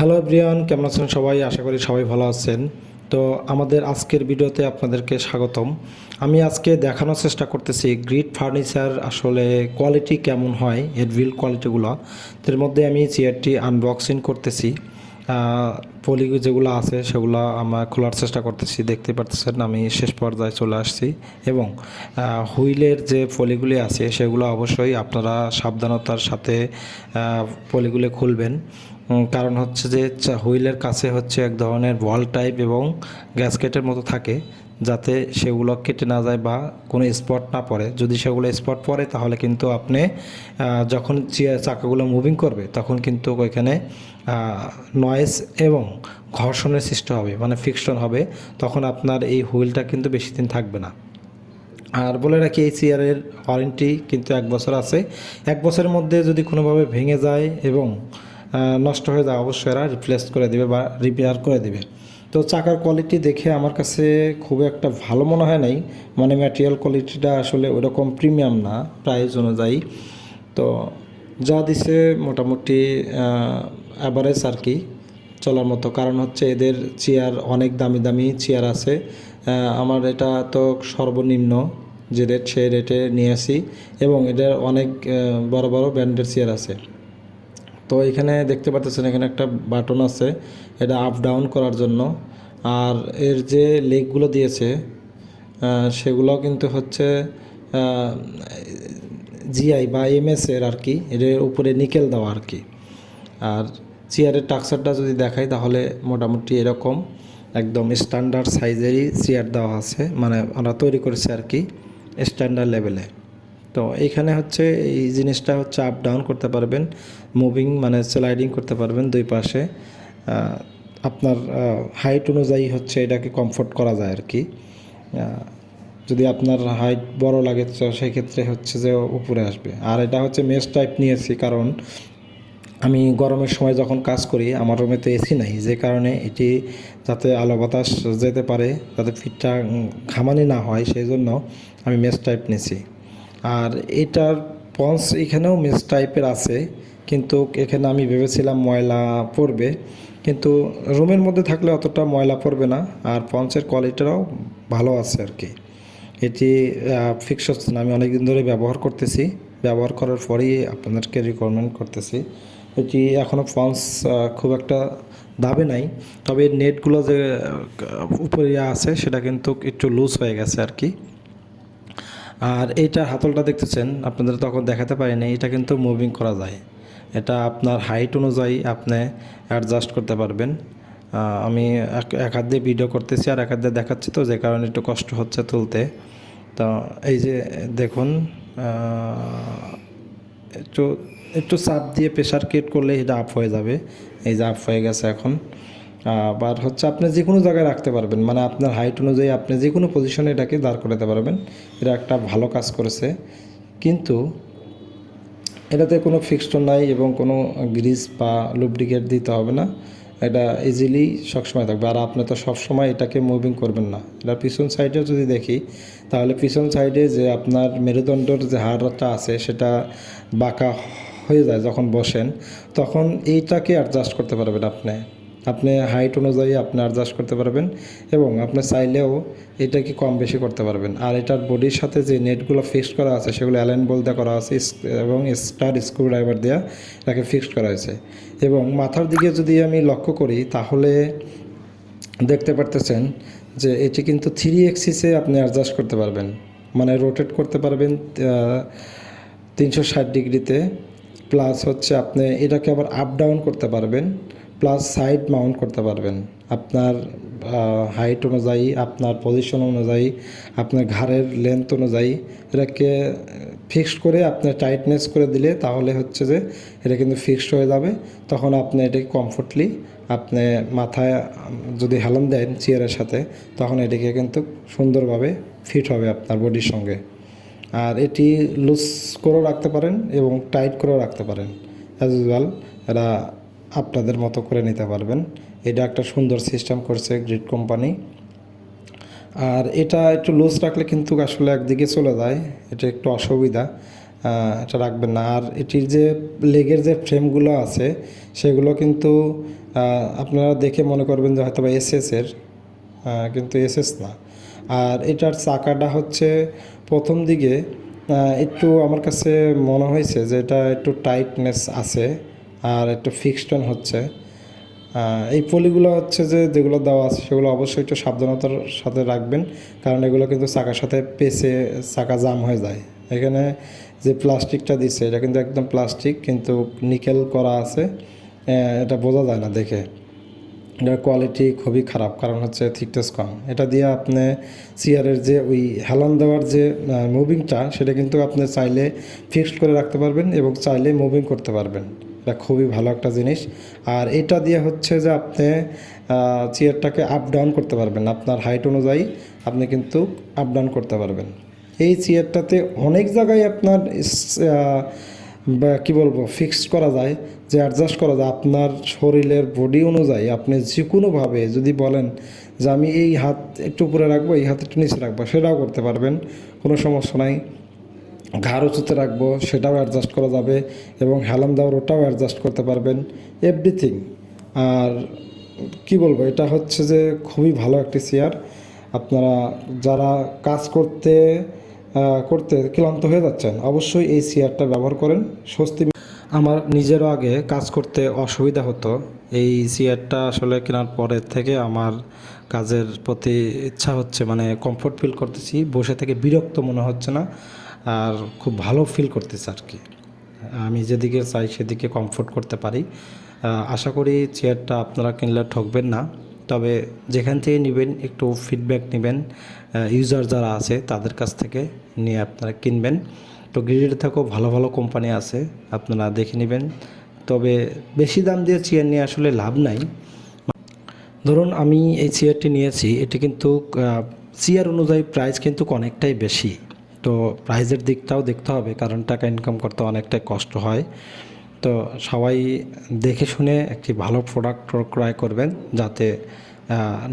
Hello Brian কেমন আছেন সবাই? আশা করি সবাই ভালো আছেন। তো আমাদের আজকের ভিডিওতে আপনাদেরকে স্বাগতম। আমি আজকে দেখানোর চেষ্টা করতেছি গ্রিড ফার্নিচার আসলে কোয়ালিটি কেমন হয় এর বিল কোয়ালিটিগুলো। এর মধ্যে আমি চেয়ারটি আনবক্সিং করতেছি। পলি যেগুলো আছে সেগুলো আমরা খোলার চেষ্টা করতেছি, দেখতে পারতেছেন, আমি শেষ পর্যায়ে চলে আসছি। এবং হুইলের যে পলিগুলি আছে সেগুলো অবশ্যই আপনারা সাবধানতার সাথে পলিগুলি খুলবেন। কারণ হচ্ছে যে হুইলের কাছে হচ্ছে এক ধরনের বল টাইপ এবং গ্যাসকেটের মতো থাকে। যাতে সেগুলো কেটে না যায় বা কোনো স্পট না পড়ে। যদি সেগুলো স্পট পড়ে, তাহলে কিন্তু আপনি যখন চাকাগুলো মুভিং করবে, তখন কিন্তু ওইখানে নয়েজ এবং ঘর্ষণের সৃষ্টি হবে মানে ফিকশন হবে। তখন আপনার এই হুইলটা কিন্তু বেশি দিন থাকবে না। আর বলে রাখি, এই চেয়ারের ওয়ারেন্টি কিন্তু এক বছর আছে। এক বছরের মধ্যে যদি কোনোভাবে ভেঙে যায় এবং নষ্ট হয়ে যায়, অবশ্যই এরা রিপ্লেস করে দেবে বা রিপেয়ার করে দেবে। তো চাকার কোয়ালিটি দেখে আমার কাছে খুব একটা ভালো মনে হয় নাই। মানে ম্যাটেরিয়াল কোয়ালিটিটা আসলে ওরকম প্রিমিয়াম না প্রাইস অনুযায়ী। তো যা দিছে মোটামুটি অ্যাভারেজ আর কি চলার মতো। কারণ হচ্ছে এদের চেয়ার অনেক দামি দামি চেয়ার আছে। আমার এটা তো সর্বনিম্ন যে রেট সেই রেটে নিয়ে আসি। এবং এটার অনেক বড় বড় ব্র্যান্ডের চেয়ার আছে। তো এখানে দেখতে পাচ্ছেন, এখানে একটা বাটন আছে। এটা আপ ডাউন করার জন্য। আর এর যে লেগগুলো দিয়েছে সেগুলো কিন্তু হচ্ছে জিআই বা এমএস এর আর কি, এর উপরে নিকেল দেওয়া আর কি। আর চেয়ারের টাক্সারটা যদি দেখাই, তাহলে মোটামুটি এরকম, একদম স্ট্যান্ডার্ড সাইজেরই চেয়ার দেওয়া আছে। মানে ওরা তৈরি করেছে আর কি স্ট্যান্ডার্ড লেভেলে তো এইখানে হচ্ছে এই জিনিসটা হচ্ছে আপ ডাউন করতে পারবেন মুভিং মানে স্লাইডিং করতে পারবেন দুই পাশে। আপনার হাইট অনুযায়ী হচ্ছে এটাকে কমফোর্ট করা যায় আর কি। যদি আপনার হাইট বড় লাগে তো সেই ক্ষেত্রে হচ্ছে যে উপরে আসবে। আর এটা হচ্ছে মেস টাইপ নিয়েছি কারণ আমি গরমের সময় যখন কাজ করি, আমার রুমে তো এসি নাই, যে কারণে এটি যাতে আলো বাতাস যেতে পারে, যাতে ফিটটা ঘামানি না হয়, সেই জন্য আমি মেস টাইপ নিয়েছি। আর এটার পন্স এখানেও মেস টাইপের আছে, কিন্তু এখানে আমি ভেবেছিলাম ময়লা পড়বে, কিন্তু রুমের মধ্যে থাকলে অতটা ময়লা পড়বে না, আর পন্সের কোয়ালিটিটাও ভালো আছে আর কি। এটি ফিক্স হচ্ছে না আমি অনেক দিন ধরে ব্যবহার করতেছি, ব্যবহার করার পরেই আপনাদেরকে রিকমেন্ড করতেছি। এটি এখনও ফন্স খুব একটা দাবে নাই, তবে নেটগুলো যে উপরে আছে সেটা কিন্তু একটু লুজ হয়ে গেছে আর কি। আর এইটার হাতলটা দেখতেছেন, আপনাদের তখন দেখাতে পারিনি, এটা কিন্তু মুভিং করা যায়। এটা আপনার হাইট অনুযায়ী আপনি অ্যাডজাস্ট করতে পারবেন। আমি এক হাত দিয়ে ভিডিও করতেছি, আর এক হাত দিয়ে দেখাচ্ছি তো, যে কারণে একটু কষ্ট হচ্ছে তুলতে। তো এই যে দেখুন একটু একটু চাপ দিয়ে প্রেশার ক্রিয়েট করলে এটা আপ হয়ে যাবে। এই যে আপ হয়ে গেছে এখন। আবার হচ্ছে আপনি যে কোনো জায়গায় রাখতে পারবেন। মানে আপনার হাইট অনুযায়ী আপনি যে কোনো পজিশনে এটাকে দাঁড় করাতে পারবেন। এটা একটা ভালো কাজ করেছে। কিন্তু এটাতে কোনো ফিক্সড নাই এবং কোনো গ্রিজ বা লুব্রিকেট দিতে হবে না। এটা ইজিলি সবসময় থাকবে। আর আপনি তো সবসময় এটাকে মুভিং করবেন না। এটা পিছন সাইডেও যদি দেখি, তাহলে পিছন সাইডে যে আপনার মেরুদণ্ডর যে হাড়টা আছে, সেটা বাঁকা হয়ে যায় যখন বসেন, তখন এইটাকে অ্যাডজাস্ট করতে পারবেন আপনি। আপনি হাইট অনুযায়ী আপনি অ্যাডজাস্ট করতে পারবেন এবং আপনি চাইলেও এটাকে কম বেশি করতে পারবেন। আর এটার বডির সাথে যে নেটগুলো ফিক্সড করা আছে, সেগুলো অ্যালাইন বলতে করা আছে এবং স্টার স্ক্রু ড্রাইভার দেওয়া এটাকে ফিক্সড করা হয়েছে। এবং মাথার দিকে যদি আমি লক্ষ্য করি, তাহলে দেখতে পারতেছেন যে এটি কিন্তু থ্রি এক্সিসে আপনি অ্যাডজাস্ট করতে পারবেন। মানে রোটেট করতে পারবেন তিনশো ষাট ডিগ্রিতে। প্লাস হচ্ছে আপনি এটাকে আবার আপ ডাউন করতে পারবেন। প্লাস সাইড মাউন্ট করতে পারবেন। আপনার হাইট অনুযায়ী, আপনার পজিশন অনুযায়ী, আপনার ঘাড়ের লেন্থ অনুযায়ী, এটাকে ফিক্সড করে আপনার টাইটনেস করে দিলে তাহলে হচ্ছে যে এটা কিন্তু ফিক্সড হয়ে যাবে। তখন আপনি এটাকে কমফোর্টলি আপনি মাথায় যদি হেলান দেন চেয়ারের সাথে, তখন এটিকে কিন্তু সুন্দরভাবে ফিট হবে আপনার বডির সঙ্গে। আর এটি লুজ করেও রাখতে পারেন এবং টাইট করেও রাখতে পারেন। অ্যাজ ইউজুয়াল এরা আপনাদের মতো করে নিতে পারবেন। এটা একটা সুন্দর সিস্টেম করছে গ্রিড কোম্পানি আর এটা একটু লুজ রাখলে কিন্তু আসলে একদিকে চলে যায়। এটা একটু অসুবিধা এটা রাখবেন না। আর এটির যে লেগের যে ফ্রেমগুলো আছে, সেগুলো কিন্তু আপনারা দেখে মনে করবেন যে হয়তো বা এসএসের কিন্তু এসএস না। আর এটার চাকাটা হচ্ছে প্রথম দিকে একটু আমার কাছে মনে হয়েছে যে এটা একটু টাইটনেস আছে। আর একটু ফিক্সটন হচ্ছে। এই পলিগুলো হচ্ছে যে, যেগুলো দেওয়া আছে, সেগুলো অবশ্যই একটু সাবধানতার সাথে রাখবেন। কারণ এগুলো কিন্তু চাকার সাথে পেঁচে চাকা জাম হয়ে যায়। এখানে যে প্লাস্টিকটা দিছে, এটা কিন্তু একদম প্লাস্টিক কিন্তু নিকেল করা আছে। এটা বোঝা যায় না দেখে। এটার কোয়ালিটি খুবই খারাপ, কারণ হচ্ছে থিকনেস কম। এটা দিয়ে আপনি চেয়ারের যে ওই হেলান দেওয়ার যে মুভিংটা সেটা কিন্তু আপনি চাইলে ফিক্সড করে রাখতে পারবেন এবং চাইলে মুভিং করতে পারবেন। এটা খুবই ভালো একটা জিনিস। আর এটা দিয়ে হচ্ছে যে আপনি চেয়ারটাকে আপ ডাউন করতে পারবেন। আপনার হাইট অনুযায়ী আপনি কিন্তু আপ ডাউন করতে পারবেন। এই চেয়ারটাতে অনেক জায়গায় আপনার কী বলব ফিক্সড করা যায়, যে অ্যাডজাস্ট করা যায়। আপনার শরীরের বডি অনুযায়ী আপনি যে কোনোভাবে যদি বলেন যে আমি এই হাত একটু উপরে রাখব, এই হাত একটু নিচে রাখব, সেটাও করতে পারবেন। কোনো সমস্যা নাই। ঘাড় উঁচুতে রাখব, সেটাও অ্যাডজাস্ট করা যাবে এবং হেলাম দেওয়ার ওটাও অ্যাডজাস্ট করতে পারবেন এভরিথিং আর কি বলব, এটা হচ্ছে যে খুবই ভালো একটি চেয়ার আপনারা যারা কাজ করতে করতে ক্লান্ত হয়ে যাচ্ছেন, অবশ্যই এই চেয়ারটা ব্যবহার করেন, স্বস্তি আমার নিজেরও আগে কাজ করতে অসুবিধা হতো। এই চেয়ারটা আসলে কেনার পরের থেকে আমার কাজের প্রতি ইচ্ছা হচ্ছে মানে কমফোর্ট ফিল করতেছি, বসে থেকে বিরক্ত মনে হচ্ছে না। আর খুব ভালো ফিল করতেছি আর কি আমি যেদিকে চাই সেদিকে কমফোর্ট করতে পারি। আশা করি চেয়ারটা আপনারা কিনলে ঠকবেন না। তবে যেখান থেকে নেবেন, একটু ফিডব্যাক নেবেন ইউজার যারা আছে তাদের কাছ থেকে নিয়ে আপনারা কিনবেন। তো গ্রিডের থেকেও ভালো ভালো কোম্পানি আছে, আপনারা দেখে নেবেন। তবে বেশি দাম দিয়ে চেয়ার নিয়ে আসলে লাভ নাই। ধরুন আমি এই চেয়ারটি নিয়েছি, এটি কিন্তু চেয়ার অনুযায়ী প্রাইস কিন্তু অনেকটাই বেশি। তো প্রাইজের দিকটাও দেখতে হবে, কারণ টাকা ইনকাম করতে অনেকটাই কষ্ট হয়। তো সবাই দেখে শুনে একটি ভালো প্রোডাক্ট ক্রয় করবেন, যাতে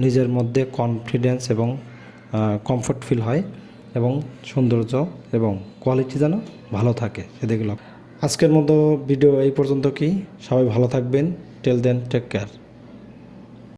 নিজের মধ্যে কনফিডেন্স এবং কমফোর্ট ফিল হয় এবং সৌন্দর্য এবং কোয়ালিটি যেন ভালো থাকে সেদিকে লক্ষ্য। আজকের মতো ভিডিও এই পর্যন্ত কি? সবাই ভালো থাকবেন। টেল দেন টেক কেয়ার